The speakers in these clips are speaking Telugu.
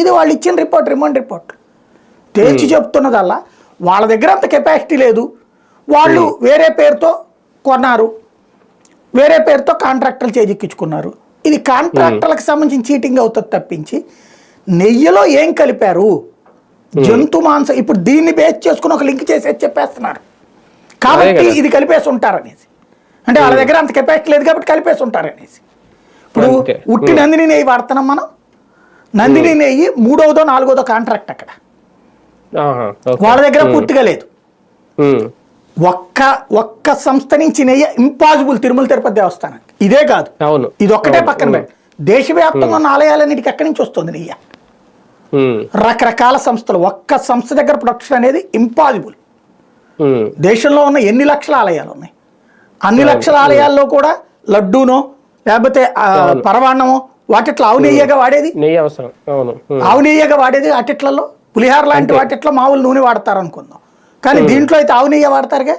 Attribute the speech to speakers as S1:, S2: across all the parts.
S1: ఇది వాళ్ళు ఇచ్చిన రిపోర్ట్ రిమాండ్ రిపోర్ట్. తేల్చి చెప్తున్నదల్లా వాళ్ళ దగ్గర అంత కెపాసిటీ లేదు. వాళ్ళు వేరే పేరుతో కొన్నారు. వేరే పేరుతో కాంట్రాక్టర్లు చేజిక్కించుకున్నారు. ఇది కాంట్రాక్టర్లకు సంబంధించిన చీటింగ్ అవుతుంది తప్పించి నెయ్యిలో ఏం కలిపారు? జంతు మాంసం ఇప్పుడు దీన్ని బేస్ చేసుకుని ఒక లింక్ చేసేది చెప్పేస్తున్నారు. కాబట్టి. ఇది కలిపేసి ఉంటారనేసి. అంటే వాళ్ళ దగ్గర అంత కెపాసిటీ లేదు కాబట్టి కలిపేసి ఉంటారనేసి. ఇప్పుడు
S2: అంతే.
S1: ఉట్టి నందిని నెయ్యి వాడుతున్నాం మనం. నందిని నెయ్యి మూడవదో నాలుగోదో కాంట్రాక్ట్ అక్కడ. వాళ్ళ దగ్గర పూర్తిగా లేదు.
S2: ఉమ్,
S1: ఒక్క ఒక్క సంస్థ నుంచి నెయ్యి ఇంపాసిబుల్ తిరుమల తిరుపతి దేవస్థానానికి. ఇదే కాదు.
S2: అవును.
S1: ఇది ఒక్కటే పక్కన. పెట్టి. దేశవ్యాప్తంగా ఉన్న ఆలయాలన్నిటికీ ఎక్కడి నుంచి వస్తుంది నెయ్యి? రకరకాల సంస్థలు. ఒక్క సంస్థ దగ్గర ప్రొడక్షన్ అనేది ఇంపాసిబుల్ దేశంలో ఉన్న ఎన్ని లక్షల ఆలయాలు ఉన్నాయి? అన్ని లక్షల ఆలయాల్లో కూడా లడ్డూనో లేకపోతే ఆ, పరవాన్నమో వాటిట్లో ఆవు నెయ్యగా వాడేది?
S2: నెయ్యి అవసరం. అవును.
S1: ఆవు నెయ్యగా వాడేది వాటిట్లలో? పులిహార లాంటి వాటిట్లో మామూలు నూనె వాడతారు అనుకుందాం కానీ దీంట్లో అయితే ఆవు నెయ్యి వాడతారుగా?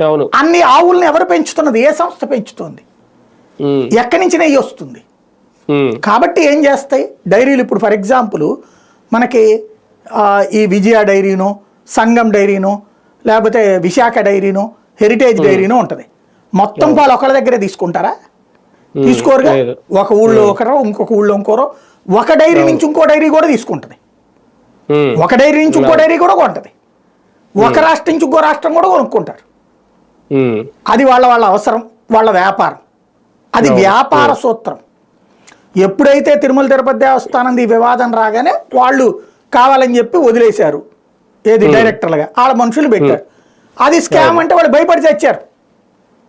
S2: అవును.
S1: అన్ని ఆవుల్ని ఎవరు పెంచుతున్నది? ఏ సంస్థ పెంచుతుంది? ఎక్కడి నుంచి నెయ్యి వస్తుంది? కాబట్టి ఏం చేస్తాయి? డైరీలు ఇప్పుడు ఫర్ ఎగ్జాంపుల్ మనకి ఈ విజయ డైరీనో సంగం డైరీనో లేకపోతే విశాఖ డైరీనో హెరిటేజ్ డైరీనో ఉంటుంది. మొత్తం పాలు ఒకళ్ళ దగ్గరే తీసుకుంటారా? తీసుకోరుగా. ఒక ఊళ్ళో ఒకరో ఇంకొక ఊళ్ళో ఇంకోరో. ఒక డైరీ నుంచి ఇంకో డైరీ కూడా తీసుకుంటుంది. ఒక డైరీ నుంచి ఇంకో డైరీ కూడా కొంటది. ఒక రాష్ట్రం నుంచి ఇంకో రాష్ట్రం కూడా కొనుక్కుంటారు. అది వాళ్ళ వాళ్ళ అవసరం వాళ్ళ వ్యాపారం. అది వ్యాపార సూత్రం. ఎప్పుడైతే తిరుమల తిరుపతి దేవస్థానం ఈ వివాదం రాగానే వాళ్ళు కావాలని చెప్పి వదిలేశారు. ఏది డైరెక్టర్లుగా. వాళ్ళ మనుషులు పెట్టారు. అది స్కామ్ అంటే వాళ్ళు భయపడి తెచ్చారు.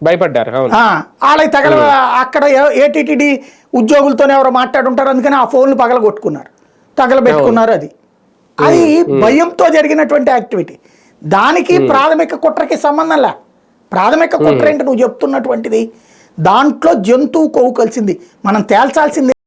S2: భయపడ్డారు
S1: వాళ్ళకి తగల అక్కడ ఏటీటీడీ ఉద్యోగులతోనే ఎవరో మాట్లాడుంటారు అందుకని ఆ ఫోన్లు పగల కొట్టుకున్నారు తగలబెట్టుకున్నారు అది. అది భయంతో జరిగినటువంటి యాక్టివిటీ. దానికి ప్రాథమిక కుట్రకి సంబంధం లే. ప్రాథమిక కుట్ర ఏంటి? నువ్వు చెప్తున్నటువంటిది దాంట్లో జంతువు కొవ్వు కలిసింది. మనం తేల్చాల్సింది